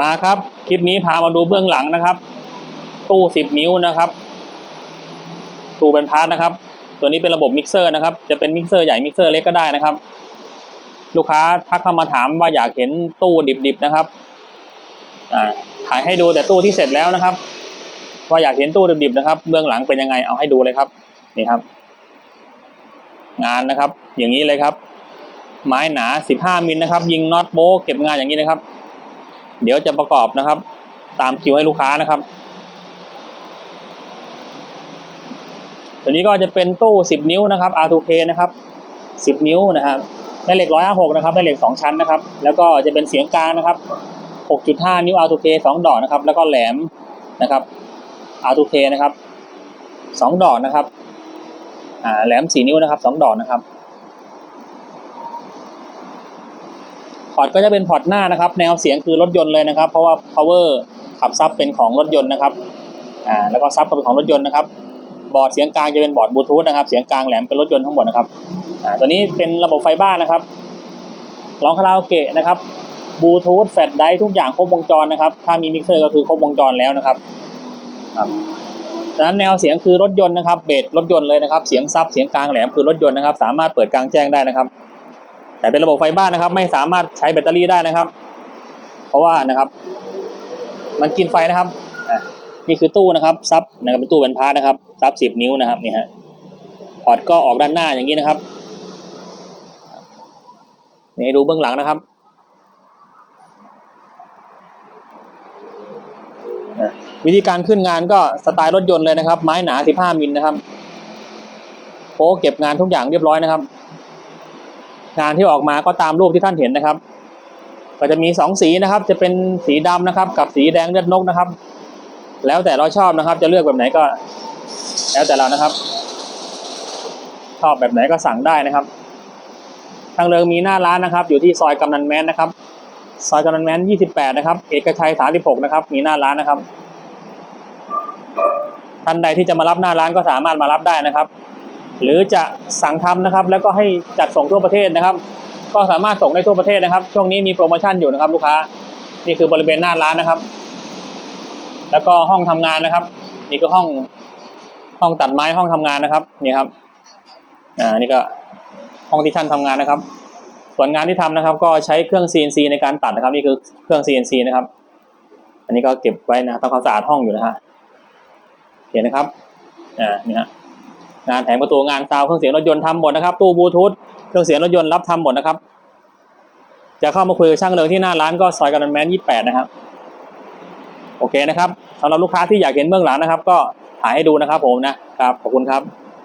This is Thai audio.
มาครับ คลิปนี้พามาดูเบื้องหลังนะครับ ตู้สิบนิ้วนะครับ ตู้เป็นพาร์ทนะครับ ตัวนี้เป็นระบบมิกเซอร์นะครับ จะเป็นมิกเซอร์ใหญ่มิกเซอร์เล็กก็ได้นะครับ ลูกค้าทักเข้ามาถามว่าอยากเห็นตู้ดิบๆนะครับอ่าถ่ายให้ดูแต่ตู้ที่เสร็จแล้วนะครับว่าอยากเห็นตู้ดิบๆนะครับ เบื้องหลังเป็นยังไงเอาให้ดูเลยครับ นี่ครับ งานนะครับ อย่างนี้เลยครับ ไม้หนา 15มิลนะครับ ยิงน็อตโบเก็บงานอย่างนี้นะครับ เดี๋ยวจะประกอบนะครับ ตามคิวให้ลูกค้านะครับตัวนี้ก็จะเป็นตู้ 10 นิ้วนะครับ R2K นะครับ 10 นิ้วนะครับได้เหล็ก 156 นะครับได้เหล็ก 2 ชั้นนะครับ แล้วก็จะเป็นเสียงกลางนะครับ 6.5 นิ้ว R2K 2 ดอกนะครับ แล้วก็แหลมนะครับ R2K นะครับ 2 ดอกนะครับ อ่า แหลม 4 นิ้วนะครับ 2 ดอกนะครับ พอร์ตก็จะเป็นพอร์ตหน้านะครับ แนวเสียงคือรถยนต์เลยนะครับ เพราะว่า power ขับซับเป็นของรถยนต์นะครับอ่าแล้วก็ซับก็เป็นของรถยนต์นะครับ บอร์ดเสียงกลางจะเป็นบอร์ดบลูทูธนะครับ เสียงกลางแหลมเป็นรถยนต์ทั้งหมดนะครับอ่าตัวนี้เป็นระบบไฟบ้านนะครับร้องคาราโอเกะนะครับบลูทูธแฟลชไดร์ทุกอย่างครบวงจรนะครับ ถ้ามีมิกเซอร์ก็คือครบวงจรแล้วนะครับครับดังนั้นแนวเสียงคือรถยนต์นะครับ เบสรถยนต์เลยนะครับ เสียงซับเสียงกลางแหลมคือรถยนต์นะครับ สามารถเปิดกลางแจ้งได้นะครับ แต่เป็นระบบไฟบ้านนะครับ ไม่สามารถใช้แบตเตอรี่ได้นะครับ เพราะว่านะครับ มันกินไฟนะครับนี่คือตู้นะครับซับนะครับเป็นตู้เป็นพาร์ทนะครับซับสิบนิ้วนะครับนี่ฮะพอร์ตก็ออกด้านหน้าอย่างนี้นะครับนี่ดูเบื้องหลังนะครับวิธีการขึ้นงานก็สไตล์รถยนต์เลยนะครับ ไม้หนา 15 มิลนะครับโป๊เก็บงานทุกอย่างเรียบร้อยนะครับ งานที่ออกมาก็ตามรูปที่ท่านเห็นนะครับ ก็จะมีสองสีนะครับ จะเป็นสีดำนะครับ กับสีแดงเลือดนกนะครับ แล้วแต่เราชอบนะครับ จะเลือกแบบไหนก็ แล้วแต่เรานะครับ ชอบแบบไหนก็สั่งได้นะครับ ทางเริงมีหน้าร้านนะครับ อยู่ที่ซอยกำนันแมนนะครับซอยกำนันแม้น28 นะครับ เอกชัย 36 นะครับ มีหน้าร้านนะครับ ท่านใดที่จะมารับหน้าร้านก็สามารถมารับได้นะครับ หรือจะสั่งทำนะครับ แล้วก็ให้จัดส่งทั่วประเทศนะครับ ก็สามารถส่งได้ทั่วประเทศนะครับ ช่วงนี้มีโปรโมชั่นอยู่นะครับ ลูกค้านี่คือบริเวณหน้าร้านนะครับ แล้วก็ห้องทำงานนะครับ นี่ก็ห้องห้องตัดไม้ห้องทำงานนะครับนี่ครับอ่านี่ก็ห้องที่ท่านทำงานนะครับ ส่วนงานที่ทำนะครับ ก็ใช้เครื่อง CNC ในการตัดนะครับ นี่คือเครื่อง CNC นะครับ อันนี้ก็เก็บไว้นะทำความสะอาดห้องอยู่นะฮะเห็นนะครับอ่านี่ฮะ งานแผงประตูงานซาวเครื่องเสียงรถยนต์ทำหมดนะครับตู้บลูทูธเครื่องเสียงรถยนต์รับทำหมดนะครับ จะเข้ามาคุยกับช่างเริงที่หน้าร้านก็ซอยกันแมนยี่แปดนะครับโอเคนะครับสำหรับลูกค้าที่อยากเห็นเบื้องหลังนะครับ ก็ถ่ายให้ดูนะครับผมนะครับขอบคุณครับ